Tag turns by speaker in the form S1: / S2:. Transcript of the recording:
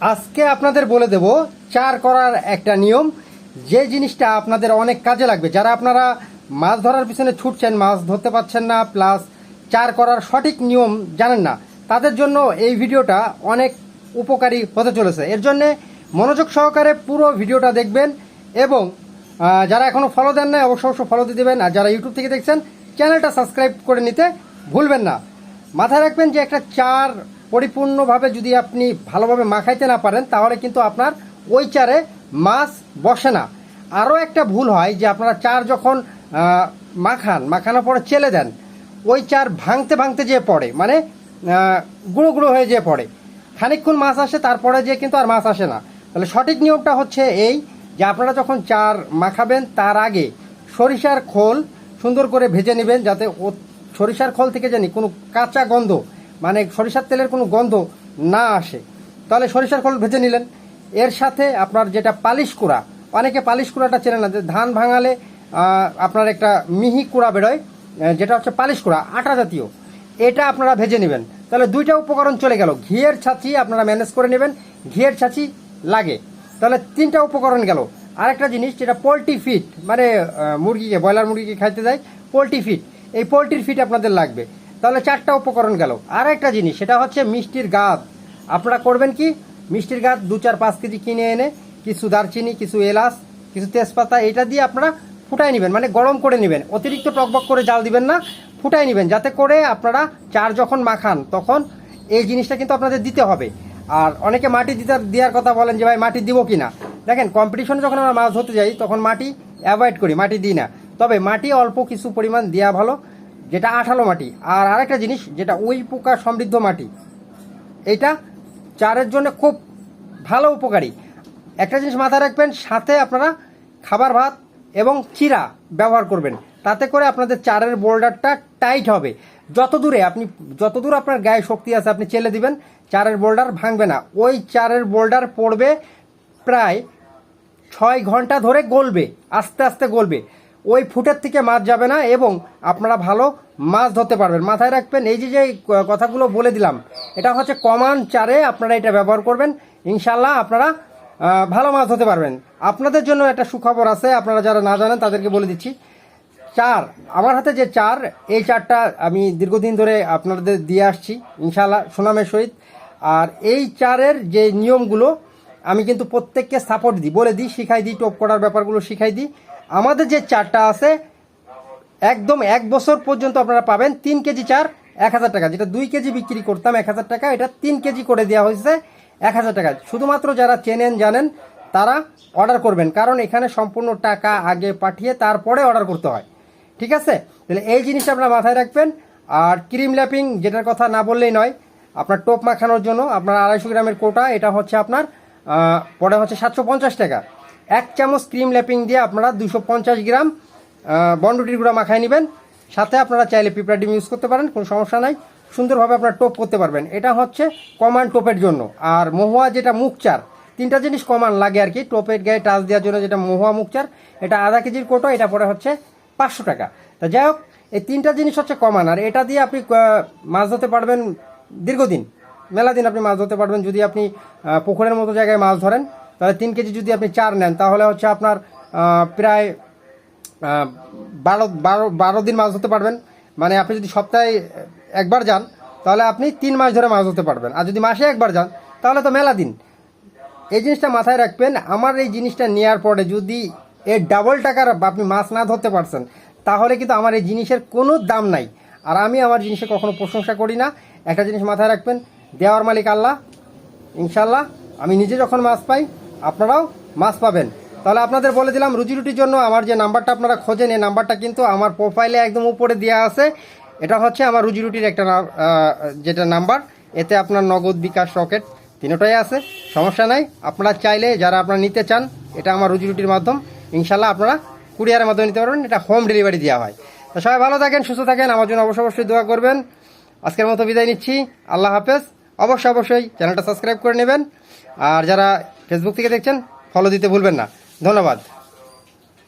S1: আজকে আপনাদের বলে দেব, চার করার একটা নিয়ম। যে জিনিসটা আপনাদের অনেক কাজে লাগবে, যারা আপনারা মাছ ধরার পিছনে ছুটছেন, মাছ ধরতে পারছেন না, প্লাস চার করার সঠিক নিয়ম জানেন না, তাদের জন্য এই ভিডিওটা অনেক উপকারী হতে চলেছে। এর জন্যে মনোযোগ সহকারে পুরো ভিডিওটা দেখবেন এবং যারা এখনও ফলো দেন না অবশ্য অবশ্য ফলো দিয়ে দেবেন, আর যারা ইউটিউব থেকে দেখছেন চ্যানেলটা সাবস্ক্রাইব করে নিতে ভুলবেন না। মাথায় রাখবেন যে একটা চার পরিপূর্ণভাবে যদি আপনি ভালোভাবে মাখাইতে না পারেন, তাহলে কিন্তু আপনার ওই চারে মাছ বসে না। আরও একটা ভুল হয় যে আপনারা চার যখন মাখান, মাখানোর পরে চেলে দেন, ওই চার ভাঙতে ভাঙতে যেয়ে পড়ে মানে গুঁড়ো গুঁড়ো হয়ে যেয়ে পড়ে। খানিকক্ষণ মাছ আসে, তারপরে যে কিন্তু আর মাছ আসে না। তাহলে সঠিক নিয়মটা হচ্ছে এই যে আপনারা যখন চার মাখাবেন, তার আগে সরিষার খোল সুন্দর করে ভেজে নেবেন, যাতে সরিষার খোল থেকে জানি কোনো কাঁচা গন্ধ মানে সরিষার তেলের কোনো গন্ধ না আসে। তাহলে সরিষার খোল ভেজে নিলেন। এর সাথে আপনার যেটা পালিশ কুড়া, অনেকে পালিশ কুড়াটা চেনে না, যে ধান ভাঙালে আপনার একটা মিহি কুড়া বেরোয় যেটা হচ্ছে পালিশ কুড়া, আটা জাতীয়। এটা আপনারা ভেজে নেবেন। তাহলে দুইটা উপকরণ চলে গেল। ঘিয়ের ছাঁচি আপনারা ম্যানেজ করে নেবেন। ঘিয়ের ছাঁচি লাগে। তাহলে তিনটা উপকরণ গেল। আরেকটা জিনিস, যেটা পোলট্রি ফিট মানে মুরগিকে, ব্রয়লার মুরগিকে খাইতে দেয়, পোলট্রি ফিট এই পোলট্রির ফিট আপনাদের লাগবে। তাহলে চারটা উপকরণ গেল। আর একটা জিনিস, সেটা হচ্ছে মিষ্টির গাদ। আপনারা করবেন কি? মিষ্টির গাদ দু চার পাঁচ কেজি কিনে এনে, কিছু দারচিনি, কিছু এলাচ, কিছু তেজপাতা এটা দিয়ে আপনারা ফুটাই নেবেন। মানে গরম করে নেবেন। অতিরিক্ত টকবক করে জাল দিবেন না ফুটাই নেবেন। যাতে করে আপনারা চার যখন মাখান, তখন এই জিনিসটা কিন্তু আপনাদের দিতে হবে। আর অনেকে মাটি দিতে দেওয়ার কথা বলেন যে, ভাই, মাটি দিব কি না? দেখেন কম্পিটিশনে যখন আমরা মাছ ধরতে যাই, তখন মাটি অ্যাভয়েড করি, মাটি দিই না। তবে মাটি অল্প কিছু পরিমাণ দেওয়া ভালো। যেটা আঠালো মাটি। আর আরেকটা জিনিস, যেটা ওই পোকা সমৃদ্ধ মাটি। এটা চারের জন্য খুব ভালো উপকারী। একটা জিনিস মাথায় রাখবেন, সাথে আপনারা খাবার ভাত এবং চিরা ব্যবহার করবেন। তাতে করে আপনাদের চারের বোল্ডারটা টাইট হবে। যত দূরে আপনি, যত দূর আপনার গায়ে শক্তি আছে, আপনি চেলে দিবেন, চারের বোল্ডার ভাঙবে না। ওই চারের বোল্ডার পড়বে প্রায় ছয় ঘণ্টা ধরে গলবে, আস্তে আস্তে গলবে। ওই ফুটের থেকে মাছ যাবে না এবং আপনারা ভালো মাছ ধরতে পারবেন। মাথায় রাখবেন, এই যে যে কথাগুলো বলে দিলাম, এটা হচ্ছে কমান চারে আপনারা এটা ব্যবহার করবেন। ইনশাল্লাহ আপনারা ভালো মাছ ধরতে পারবেন। আপনাদের জন্য একটা সুখবর আছে, আপনারা যারা না জানেন তাদেরকে বলে দিচ্ছি। চার, আমার হাতে যে চার, এই চারটা আমি দীর্ঘদিন ধরে আপনাদের দিয়ে আসছি ইনশাল্লাহ সুনামের সহিত। আর এই চারের যে নিয়মগুলো, আমি কিন্তু প্রত্যেককে সাপোর্ট দিই, বলে দিই, শিখাই দিই টোপ করার ব্যাপারগুলো শিখাই দিই। আমাদের যে চারটা আছে, একদম এক বছর পর্যন্ত আপনারা পাবেন তিন কেজি চার, এক হাজার টাকা। যেটা দুই কেজি বিক্রি করতাম এক হাজার টাকা, এটা তিন কেজি করে দেওয়া হয়েছে এক হাজার টাকা। শুধুমাত্র যারা চেনেন, জানেন, তারা অর্ডার করবেন। কারণ এখানে সম্পূর্ণ টাকা আগে পাঠিয়ে তারপরে অর্ডার করতে হয়। ঠিক আছে? তাহলে এই জিনিসটা আপনারা মাথায় রাখবেন। আর ক্রিম ল্যাপিং, যেটার কথা না বললেই নয়, আপনার টোপ মাখানোর জন্য আপনার আড়াইশো গ্রামের কোটা, এটা হচ্ছে আপনার পড়ে হচ্ছে সাতশো পঞ্চাশ টাকা। এক চামচ ক্রিম ল্যাপিং দিয়ে আপনারা দুশো গ্রাম বন্ডুটির গুঁড়া মাখায় নেবেন। সাথে আপনারা চাইলে পিঁপড়া ডিম ইউজ করতে পারেন, কোনো সমস্যা নাই। সুন্দরভাবে আপনারা টোপ করতে পারবেন। এটা হচ্ছে কমান টোপের জন্য। আর মহুয়া যেটা মুখচার, তিনটা জিনিস কমান লাগে আর কি। টোপের গায়ে টাচ দেওয়ার জন্য যেটা মহুয়া মুখচার, এটা আধা কেজির কোটো, এটা পরে হচ্ছে পাঁচশো টাকা। তা যাই হোক, এই তিনটা জিনিস হচ্ছে কমান। আর এটা দিয়ে আপনি মাছ ধরতে পারবেন দীর্ঘদিন। মেলা দিন আপনি মাছ ধরতে পারবেন। যদি আপনি পুকুরের মতো জায়গায় মাছ ধরেন তাহলে তিন কেজি যদি আপনি চার নেন, তাহলে হচ্ছে আপনার প্রায় বারো বারো বারো দিন মাছ ধরতে পারবেন। মানে আপনি যদি সপ্তাহে একবার যান, তাহলে আপনি তিন মাস ধরে মাছ ধরতে পারবেন। আর যদি মাসে একবার যান, তাহলে তো মেলা দিন। এই জিনিসটা মাথায় রাখবেন, আমার এই জিনিসটা নেওয়ার পরে যদি এর ডাবল টাকার আপনি মাছ না ধরতে পারছেন, তাহলে কিন্তু আমার এই জিনিসের কোনো দাম নাই। আর আমি আমার জিনিসের কখনো প্রশংসা করি না। একটা জিনিস মাথায় রাখবেন, দেওয়ার মালিক আল্লাহ ইনশাল্লাহ আমি নিজে যখন মাছ পাই আপনারাও মাছ পাবেন। তাহলে আপনাদের বলে দিলাম রুজি রুটির জন্য আমার যে নাম্বারটা আপনারা খোঁজেন, এই নাম্বারটা কিন্তু আমার প্রোফাইলে একদম উপরে দেওয়া আছে। এটা হচ্ছে আমার রুজি রুটির একটা যেটা নাম্বার। এতে আপনার নগদ, বিকাশ, রকেট তিনোটাই আছে, সমস্যা নাই। আপনারা চাইলে যারা আপনারা নিতে চান, এটা আমার রুজি রুটির মাধ্যম ইনশাল্লাহ আপনারা কুরিয়ারের মাধ্যমে নিতে পারবেন। এটা হোম ডেলিভারি দেওয়া হয়। তো সবাই ভালো থাকেন, সুস্থ থাকেন, আমার জন্য অবশ্যই অবশ্যই দোয়া করবেন। আজকের মতো বিদায় নিচ্ছি। আল্লাহ হাফেজ। অবশ্যই অবশ্যই চ্যানেলটা সাবস্ক্রাইব করে নেবেন। আর যারা ফেসবুক থেকে দেখছেন ফলো দিতে ভুলবেন না। ধন্যবাদ।